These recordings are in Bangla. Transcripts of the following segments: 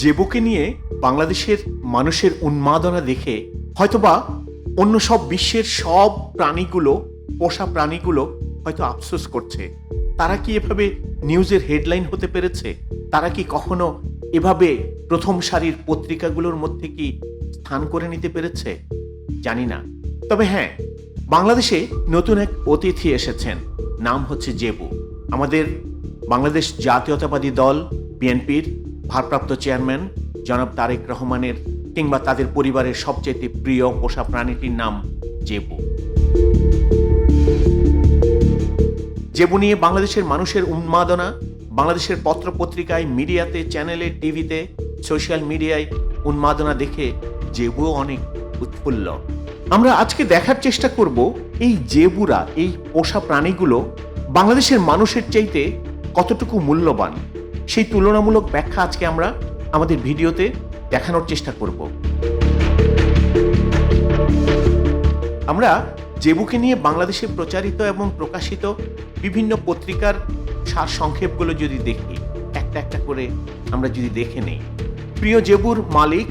জেবুকে নিয়ে বাংলাদেশের মানুষের উন্মাদনা দেখে হয়তোবা অন্য সব বিশ্বের সব প্রাণীগুলো, পোষা প্রাণীগুলো হয়তো আফসোস করছে। তারা কি এভাবে নিউজের হেডলাইন হতে পেরেছে? তারা কি কখনো এভাবে প্রথম সারির পত্রিকাগুলোর মধ্যে কি স্থান করে নিতে পেরেছে? জানি না। তবে হ্যাঁ বাংলাদেশে নতুন এক অতিথি এসেছেন। নাম হচ্ছে জেবু। আমাদের বাংলাদেশ জাতীয়তাবাদী দল, বিএনপির ভারপ্রাপ্ত চেয়ারম্যান জনাব তারেক রহমানের কিংবা তাদের পরিবারের সবচেয়ে প্রিয় পোষা প্রাণীটির নাম জেবু। জেবু নিয়ে বাংলাদেশের মানুষের উন্মাদনা, বাংলাদেশের পত্রপত্রিকায় মিডিয়াতে, চ্যানেলে, টিভিতে, সোশ্যাল মিডিয়ায় উন্মাদনা দেখে জেবুও অনেক উৎফুল্ল। আমরা আজকে দেখার চেষ্টা করব এই জেবুরা, এই পোষা প্রাণীগুলো বাংলাদেশের মানুষের চাইতে কতটুকু মূল্যবান। সেই তুলনামূলক ব্যাখ্যা আজকে আমরা আমাদের ভিডিওতে দেখানোর চেষ্টা করব। আমরা জেবুকে নিয়ে বাংলাদেশে প্রচারিত এবং প্রকাশিত বিভিন্ন পত্রিকার সার সংক্ষেপগুলো যদি দেখি, একটা একটা করে আমরা যদি দেখে নেই, প্রিয় জেবুর মালিক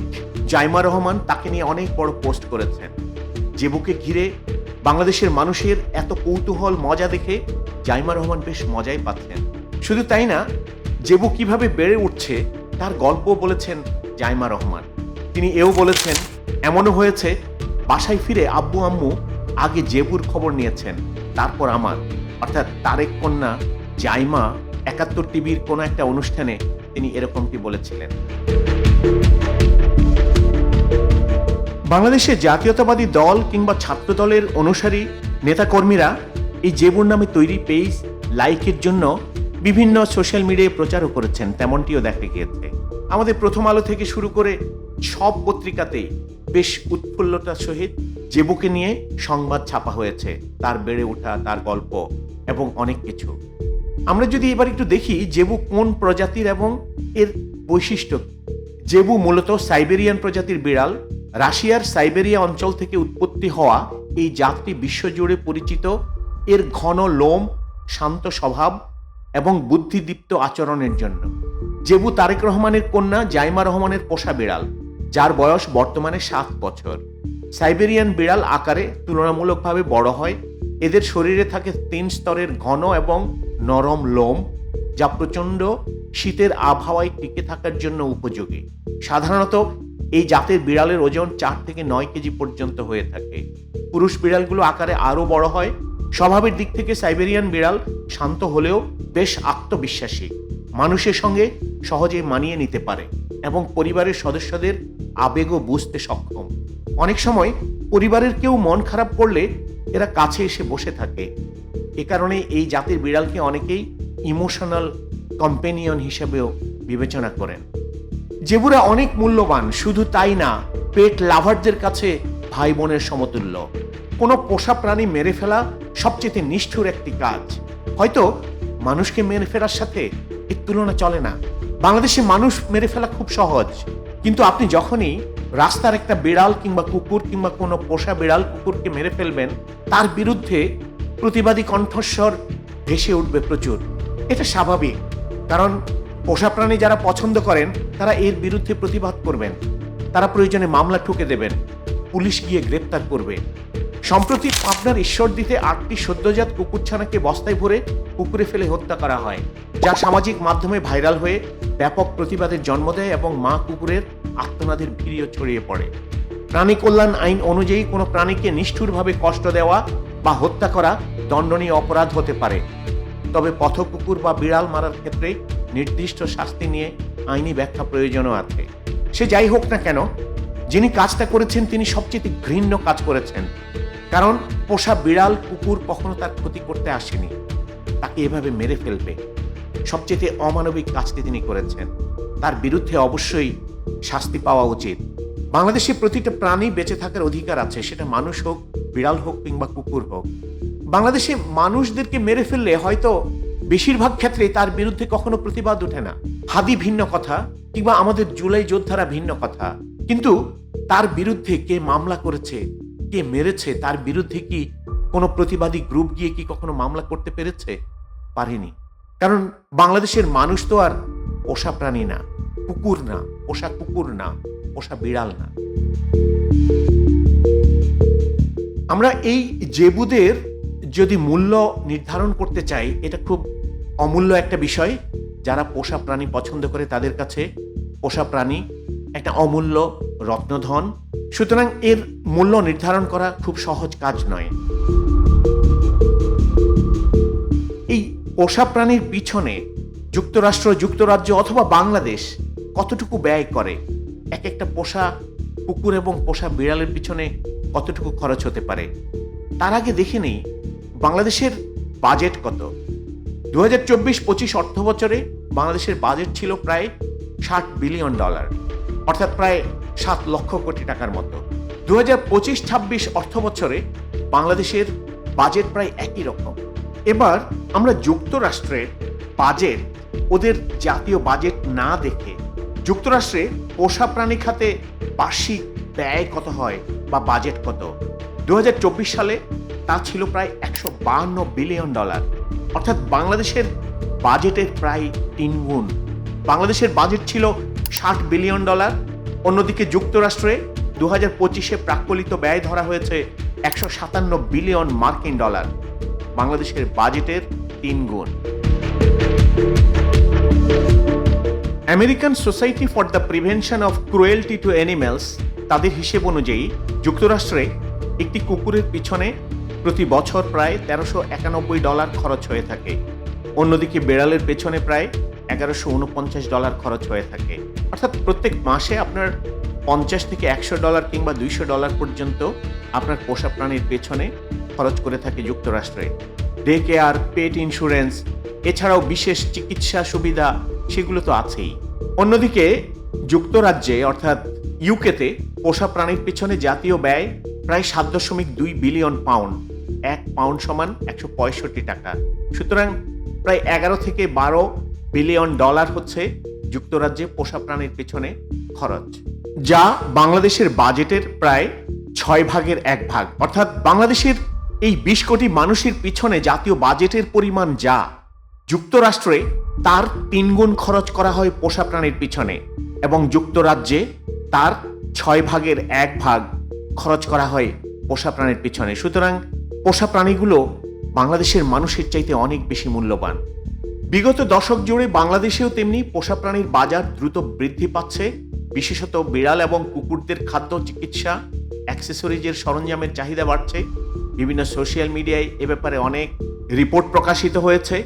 জাইমা রহমান তাকে নিয়ে অনেক বড় পোস্ট করেছেন। জেবুকে ঘিরে বাংলাদেশের মানুষের এত কৌতূহল, মজা দেখে জাইমা রহমান বেশ মজাই পাচ্ছেন। শুধু তাই না জেবু কীভাবে বেড়ে উঠছে, তার গল্প বলেছেন জাইমা রহমান। তিনি এও বলেছেন, এমনও হয়েছে, বাসায় ফিরে আব্বু আম্মু আগে জেবুর খবর নিয়েছেন, তারপর আমার। অর্থাৎ তারেক কন্যা জাইমা একাত্তর টিভির কোনো একটা অনুষ্ঠানে তিনি এরকমটি বলেছিলেন। বাংলাদেশে জাতীয়তাবাদী দল কিংবা ছাত্র দলের অনুসারী নেতাকর্মীরা এই জেবুর নামে তৈরি পেজ লাইকের জন্য বিভিন্ন সোশ্যাল মিডিয়ায় প্রচারও করেছেন, তেমনটিও দেখা গিয়েছে আমাদের প্রথম আলো থেকে শুরু করে সব পত্রিকাতেই বেশ উৎফুল্লতার সহিত জেবুকে নিয়ে সংবাদ ছাপা হয়েছে, তার বেড়ে ওঠা, তার গল্প এবং অনেক কিছু। আমরা যদি এবার একটু দেখি জেবু কোন প্রজাতির এবং এর বৈশিষ্ট্য। জেবু মূলত সাইবেরিয়ান প্রজাতির বিড়াল, রাশিয়ার সাইবেরিয়া অঞ্চল থেকে উৎপত্তি হওয়া এই জাতটি বিশ্বজুড়ে পরিচিত। এর ঘন লোম, শান্ত স্বভাব এবং বুদ্ধিদীপ্ত আচরণের জন্য। জেবু তারেক রহমানের কন্যা জাইমা রহমানের পোষা বিড়াল, যার বয়স বর্তমানে সাত বছর। সাইবেরিয়ান বিড়াল আকারে তুলনামূলকভাবে বড় হয়। এদের শরীরে থাকে তিন স্তরের ঘন এবং নরম লোম, যা প্রচণ্ড শীতের আবহাওয়ায় টিকে থাকার জন্য উপযোগী। সাধারণত এই জাতের বিড়ালের ওজন চার থেকে নয় কেজি পর্যন্ত হয়ে থাকে। পুরুষ বিড়ালগুলো আকারে আরও বড় হয় স্বভাবের দিক থেকে সাইবেরিয়ান বিড়াল শান্ত হলেও বেশ আত্মবিশ্বাসী। মানুষের সঙ্গে সহজে মানিয়ে নিতে পারে এবং পরিবারের সদস্যদের আবেগও বুঝতে সক্ষম। অনেক সময় পরিবারের কেউ মন খারাপ করলে এরা কাছে এসে বসে থাকে। এ কারণে এই জাতের বিড়ালকে অনেকেই ইমোশনাল কম্পেনিয়ন হিসেবেও বিবেচনা করেন। জেবুরা অনেক মূল্যবান, শুধু তাই না, পেট লাভারদের কাছে ভাই বোনের সমতুল্য। কোনো পোষা প্রাণী মেরে ফেলা সবচেয়ে নিষ্ঠুর একটি কাজ। হয়তো মানুষকে মেরে ফেলার সাথে এর তুলনা চলে না। বাংলাদেশে মানুষ মেরে ফেলা খুব সহজ। কিন্তু আপনি যখনই রাস্তার একটা বিড়াল কিংবা কুকুর কিংবা কোনো পোষা বিড়াল কুকুরকে মেরে ফেলবেন, তার বিরুদ্ধে প্রতিবাদী কণ্ঠস্বর ভেসে উঠবে প্রচুর। এটা স্বাভাবিক। কারণ পোষা প্রাণী যারা পছন্দ করেন, তারা এর বিরুদ্ধে প্রতিবাদ করবেন। তারা প্রয়োজনে মামলা ঠুকে দেবেন। পুলিশ গিয়ে গ্রেপ্তার করবে। সম্প্রতি পাবনার ঈশ্বরদীতে আটটি সদ্যজাত কুকুরছানাকে বস্তায় ভরে পুকুরে ফেলে হত্যা করা হয়, যা সামাজিক মাধ্যমে ভাইরাল হয়ে ব্যাপক প্রতিবাদের জন্ম দেয় এবং মা কুকুরের আত্মনাদের ভিড়িও ছড়িয়ে পড়ে। প্রাণী কল্যাণ আইন অনুযায়ী কোনো প্রাণীকে নিষ্ঠুরভাবে কষ্ট দেওয়া বা হত্যা করা দণ্ডনীয় অপরাধ হতে পারে। তবে পথ কুকুর বা বিড়াল মারার ক্ষেত্রে নির্দিষ্ট শাস্তি নিয়ে আইনি ব্যাখ্যা প্রয়োজনও আছে। সে যাই হোক না কেন, যিনি কাজটা করেছেন তিনি সবচেয়ে ঘৃণ্য কাজ করেছেন। কারণ পোষা বিড়াল, কুকুর কখনো তার ক্ষতি করতে আসেনি। তাকে এভাবে মেরে ফেলবে। সবচেয়ে অমানবিক কাজটি তিনি করেছেন। তার বিরুদ্ধে অবশ্যই শাস্তি পাওয়া উচিত। বাংলাদেশে প্রতিটা প্রাণী বেঁচে থাকার অধিকার আছে। সেটা মানুষ হোক, বিড়াল হোক কিংবা কুকুর হোক। বাংলাদেশে মানুষদেরকে মেরে ফেললে হয়তো বেশিরভাগ ক্ষেত্রে তার বিরুদ্ধে কখনো প্রতিবাদ ওঠে না। হাদি ভিন্ন কথা কিংবা আমাদের জুলাই যোদ্ধারা ভিন্ন কথা। কিন্তু তার বিরুদ্ধে কে মামলা করেছে কে মেরেছে? তার বিরুদ্ধে কি কোনো প্রতিবাদী গ্রুপ গিয়ে কি কখনো মামলা করতে পেরেছে? পারেনি। কারণ বাংলাদেশের মানুষ তো আর পোষা প্রাণী না, কুকুর না, পোষা কুকুর না, পোষা বিড়াল না। আমরা এই জেবুদের যদি মূল্য নির্ধারণ করতে চাই, এটা খুব অমূল্য একটা বিষয়। যারা পোষা প্রাণী পছন্দ করে তাদের কাছে পোষা প্রাণী একটা অমূল্য রত্নধন। সুতরাং এর মূল্য নির্ধারণ করা খুব সহজ কাজ নয়। এই পোষা প্রাণীর পিছনে যুক্তরাষ্ট্র, যুক্তরাজ্য অথবা বাংলাদেশ কতটুকু ব্যয় করে? এক একটা পোষা কুকুর এবং পোষা বিড়ালের পিছনে কতটুকু খরচ হতে পারে? তার আগে দেখে নেই, বাংলাদেশের বাজেট কত? দু হাজার চব্বিশ পঁচিশ অর্থ বছরে বাংলাদেশের বাজেট ছিল প্রায় ষাট বিলিয়ন ডলার। অর্থাৎ প্রায় সাত লক্ষ কোটি টাকার মতো। দু হাজার পঁচিশ ছাব্বিশ অর্থ বছরে বাংলাদেশের বাজেট প্রায় একই রকম। এবার আমরা যুক্তরাষ্ট্রের বাজেট, ওদের জাতীয় বাজেট না দেখে যুক্তরাষ্ট্রে পোষা প্রাণী খাতে বার্ষিক ব্যয় কত হয় বা বাজেট কত? দু হাজার চব্বিশ সালে তা ছিল প্রায় একশো বাহান্ন বিলিয়ন ডলার। অর্থাৎ বাংলাদেশের বাজেটের প্রায় তিন গুণ বাংলাদেশের বাজেট ছিল ষাট বিলিয়ন ডলার। অন্যদিকে যুক্তরাষ্ট্রে দু হাজার পঁচিশে প্রাক্কলিত ব্যয় ধরা হয়েছে একশো সাতান্ন বিলিয়ন মার্কিন ডলার। বাংলাদেশের বাজেটের তিন গুণ। American society for the prevention of cruelty to animals তাদের হিসেব অনুযায়ী যুক্তরাষ্ট্রে একটি কুকুরের পিছনে প্রতি বছর প্রায় তেরোশো একানব্বই ডলার খরচ হয়ে থাকে। অন্যদিকে বেড়ালের পেছনে প্রায় এগারোশো উনপঞ্চাশ ডলার খরচ হয়ে থাকে। অর্থাৎ প্রত্যেক মাসে আপনার পঞ্চাশ থেকে একশো ডলার কিংবা দুইশো ডলার পর্যন্ত আপনার পোষা প্রাণীর পেছনে খরচ করে থাকে যুক্তরাষ্ট্রে। ডে কেয়ার পেট ইন্স্যুরেন্স, এছাড়াও বিশেষ চিকিৎসা সুবিধা সেগুলো তো আছেই। অন্যদিকে যুক্তরাজ্যে, অর্থাৎ ইউকেতে পোষা প্রাণীর পেছনে জাতীয় ব্যয় প্রায় সাত দশমিক দুই বিলিয়ন পাউন্ড। এক পাউন্ড সমান একশো পঁয়ষট্টি টাকা। সুতরাং প্রায় এগারো থেকে বারো বিলিয়ন ডলার হচ্ছে যুক্তরাজ্যে পোষা প্রাণীর পিছনে খরচ, যা বাংলাদেশের বাজেটের প্রায় ছয় ভাগের এক ভাগ। অর্থাৎ বাংলাদেশের এই বিশ কোটি মানুষের পিছনে জাতীয় বাজেটের পরিমাণ যা যুক্তরাষ্ট্রে তার তিনগুণ খরচ করা হয় পোষা প্রাণীর পিছনে এবং যুক্তরাজ্যে তার ছয় ভাগের এক ভাগ খরচ করা হয় পোষা প্রাণীর পিছনে। সুতরাং পোষা প্রাণীগুলো বাংলাদেশের মানুষের চাইতে অনেক বেশি মূল্যবান। বিগত দশক জুড়ে বাংলাদেশেও তেমনি পোষা প্রাণীর বাজার দ্রুত বৃদ্ধি পাচ্ছে। বিশেষত বিড়াল এবং কুকুরদের খাদ্য চিকিৎসা, অ্যাক্সেসরিজের সরঞ্জামের চাহিদা বাড়ছে। বিভিন্ন সোশ্যাল মিডিয়ায় এ ব্যাপারে অনেক রিপোর্ট প্রকাশিত হয়েছে।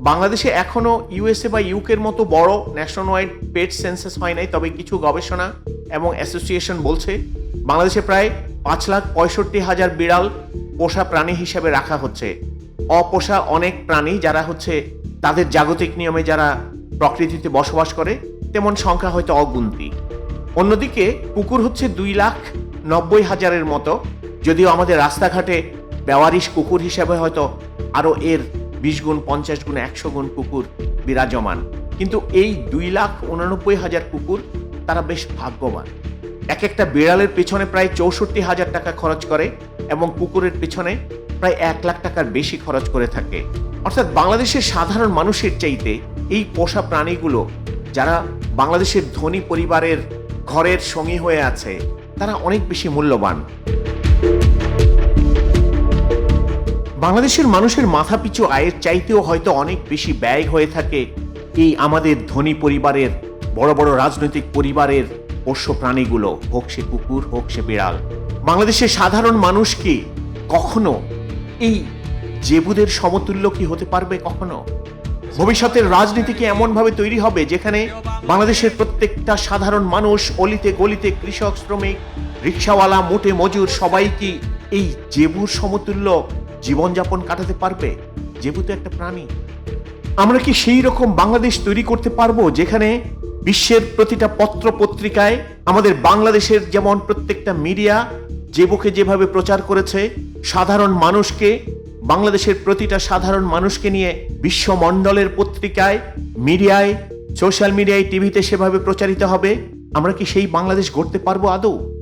বাংলাদেশে এখনও ইউএসএ বা ইউকের মতো বড় ন্যাশনাল ওয়াইড পেট সেন্সাস হয় নাই, তবে কিছু গবেষণা এবং অ্যাসোসিয়েশন বলছে, বাংলাদেশে প্রায় পাঁচ লাখ পঁয়ষট্টি হাজার বিড়াল পোষা প্রাণী হিসেবে রাখা হচ্ছে। অপোষা অনেক প্রাণী যারা হচ্ছে তাদের জাগতিক নিয়মে যারা প্রকৃতিতে বসবাস করে, তেমন সংখ্যা হয়তো অগুন্তি। অন্যদিকে কুকুর হচ্ছে দুই লাখ নব্বই হাজারের মতো, যদিও আমাদের রাস্তাঘাটে বেওয়ারিশ কুকুর হিসেবে হয়তো আরও এর বিশ গুণ, পঞ্চাশ গুণ, একশো গুণ কুকুর বিরাজমান। কিন্তু এই দুই লাখ উনানব্বই হাজার কুকুর তারা বেশ ভাগ্যবান। এক একটা বিড়ালের পিছনে প্রায় চৌষট্টি হাজার টাকা খরচ করে এবং কুকুরের পিছনে প্রায় এক লাখ টাকার বেশি খরচ করে থাকে। অর্থাৎ বাংলাদেশের সাধারণ মানুষের চাইতে এই পোষা প্রাণীগুলো, যারা বাংলাদেশের ধনী পরিবারের ঘরের সঙ্গী হয়ে আছে, তারা অনেক বেশি মূল্যবান। বাংলাদেশের মানুষের মাথাপিছু আয়ের চাইতেও হয়তো অনেক বেশি ব্যয় হয়ে থাকে এই আমাদের ধনী পরিবারের, বড় বড় রাজনৈতিক পরিবারের পোষ্য প্রাণীগুলো, হোক সে কুকুর, হোক সে বিড়াল। বাংলাদেশের সাধারণ মানুষ কি কখনো এই জেবুদের সমতুল্য কি হতে পারবে কখনো? ভবিষ্যতের রাজনীতি কি এমনভাবে তৈরি হবে যেখানে বাংলাদেশের প্রত্যেকটা সাধারণ মানুষ অলিতে গলিতে কৃষক, শ্রমিক, রিক্সাওয়ালা, মোটে মজুর, সবাই কি এই জেবুর সমতুল্য জীবনযাপন কাটাতে পারবে? জেবু তো একটা প্রাণী। আমরা কি সেই রকম বাংলাদেশ তৈরি করতে পারব যেখানে বিশ্বের প্রতিটা পত্র পত্রিকায় আমাদের বাংলাদেশের যেমন প্রত্যেকটা মিডিয়া জেবুকে যেভাবে প্রচার করেছে, সাধারণ মানুষকে বাংলাদেশের প্রতিটা সাধারণ মানুষকে নিয়ে বিশ্বমণ্ডলের পত্রিকায়, মিডিয়ায়, সোশ্যাল মিডিয়ায়, টিভিতে সেভাবে প্রচারিত হবে? আমরা কি সেই বাংলাদেশ গড়তে পারব আদৌ?